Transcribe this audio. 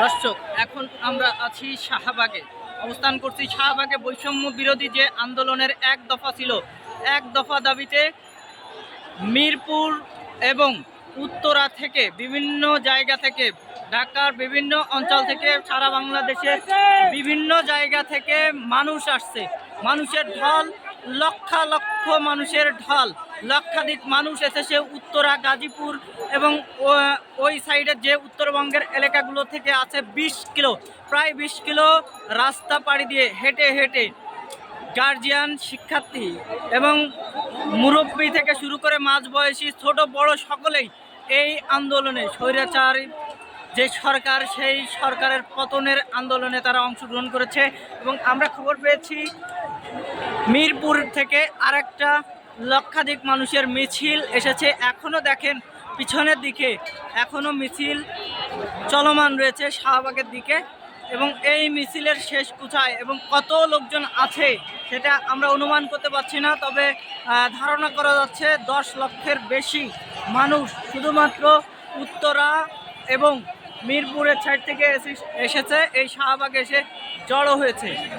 দর্শক, এখন আমরা আছি শাহবাগে। অবস্থান করছি শাহবাগে বৈষম্য বিরোধী যে আন্দোলনের এক দফা ছিল। এক দফা দাবিতে মিরপুর এবং উত্তরা থেকে বিভিন্ন জায়গা থেকে, ঢাকার বিভিন্ন অঞ্চল থেকে, সারা বাংলাদেশের বিভিন্ন জায়গা থেকে মানুষ আসছে। মানুষের ঢল, লক্ষ লক্ষ মানুষের ঢল। লক্ষাধিক মানুষ এসেছে উত্তরা, গাজীপুর এবং ওই সাইডের যে উত্তরবঙ্গের এলাকাগুলো থেকে আছে বিশ কিলো, প্রায় বিশ কিলো রাস্তা পাড়ি দিয়ে হেঁটে হেঁটে গার্জিয়ান শিক্ষার্থী এবং মুরব্বী থেকে শুরু করে মাঝ বয়সী, ছোট, বড় সকলেই এই আন্দোলনে স্বৈরাচার, যে সরকার সেই সরকারের পতনের আন্দোলনে তারা অংশগ্রহণ করেছে এবং আমরা খবর পেয়েছি মিরপুর থেকে আরেকটা লক্ষাধিক মানুষের মিছিল এসেছে। এখনও দেখেন পিছনের দিকে এখনও মিছিল চলমান রয়েছে শাহবাগের দিকে এবং এই মিছিলের শেষ কোথায় এবং কত লোকজন আছে সেটা আমরা অনুমান করতে পারছি না, তবে ধারণা করা যাচ্ছে দশ লক্ষের বেশি মানুষ শুধুমাত্র উত্তরা এবং মিরপুরের সাইড থেকে এসে- এসেছে, এই শাহবাগে এসে জড়ো হয়েছে।